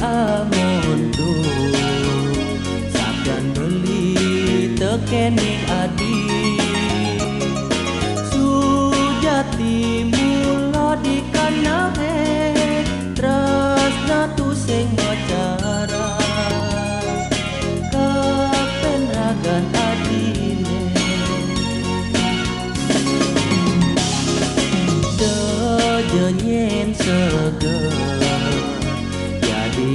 amondo sampean beli tekeni adi. Sujati mulo dikenahe tresna tu sing acara kepenagan adi Jenyen seger.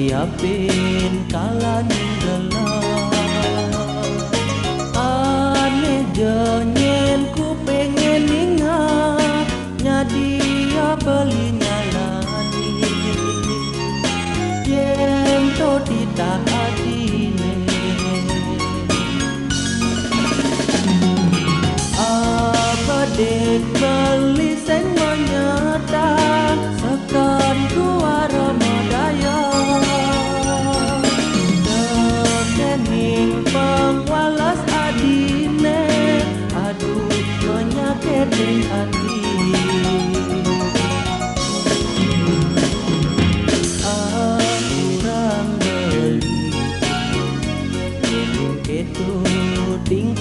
Jadi apin kala ninggelam jenyen ku pengen ingat nyadia beli nyalani. Yen to ditak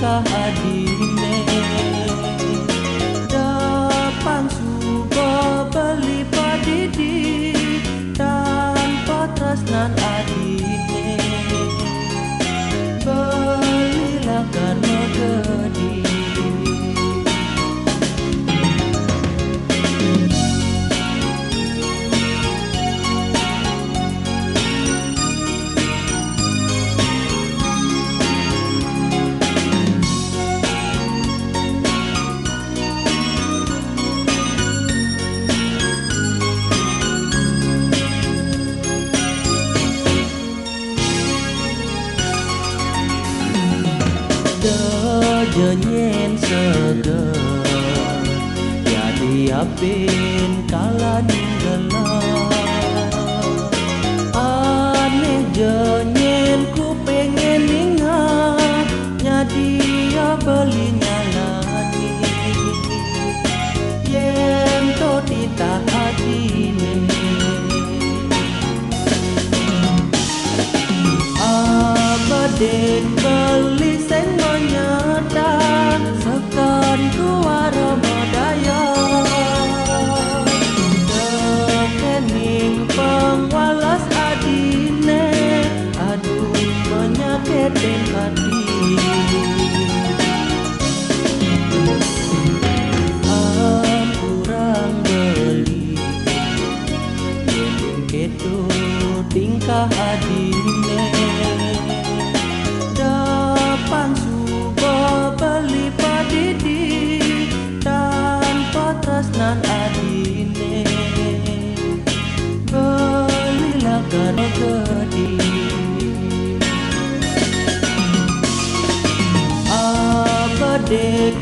adine Depan suka beli jenyen seger Jadi apin kala ninggelam Aneh jenyen ku pengen ingat. Nyadi ya beli nyalani Yen to ditak hadine Ketu tingkah adine Depan suka beli padidi Tanpa tresnan adine Belilah karo gede Abadek